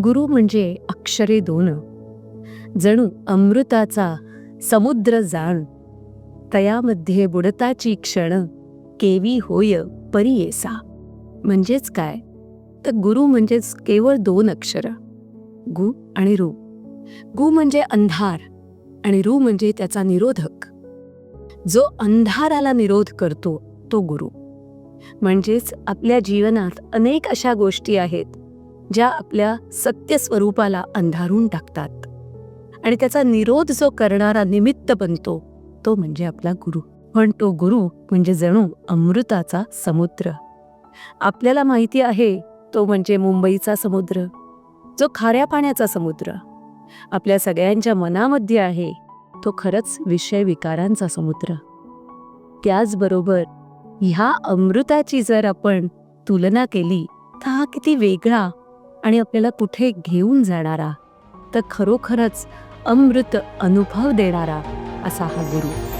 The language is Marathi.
गुरु म्हणजे अक्षरे दोन. जणू अमृताचा समुद्र जाण. तयामध्ये बुडताची क्षण केवी होय परियेसा. म्हणजेच काय? तर गुरु म्हणजेच केवळ दोन अक्षर. गु आणि रू. गु म्हणजे अंधार आणि रू म्हणजे त्याचा निरोधक. जो अंधाराला निरोध करतो तो गुरु. म्हणजेच आपल्या जीवनात अनेक अशा गोष्टी आहेत ज्या आपल्या सत्य स्वरूपाला अंधारून टाकतात. आणि त्याचा निरोध जो करणारा निमित्त बनतो तो म्हणजे आपला गुरु. पण तो गुरु म्हणजे जणू अमृताचा समुद्र. आपल्याला माहिती आहे तो म्हणजे मुंबईचा समुद्र. जो खाऱ्या पाण्याचा समुद्र. आपल्या सगळ्यांच्या मनामध्ये आहे तो खरंच विषय विकारांचा समुद्र. त्याचबरोबर ह्या अमृताची जर आपण तुलना केली तर हा किती वेगळा आणि आपल्याला कुठे घेऊन जाणारा तर खरोखरच अमृत अनुभव देणारा असा हा गुरु.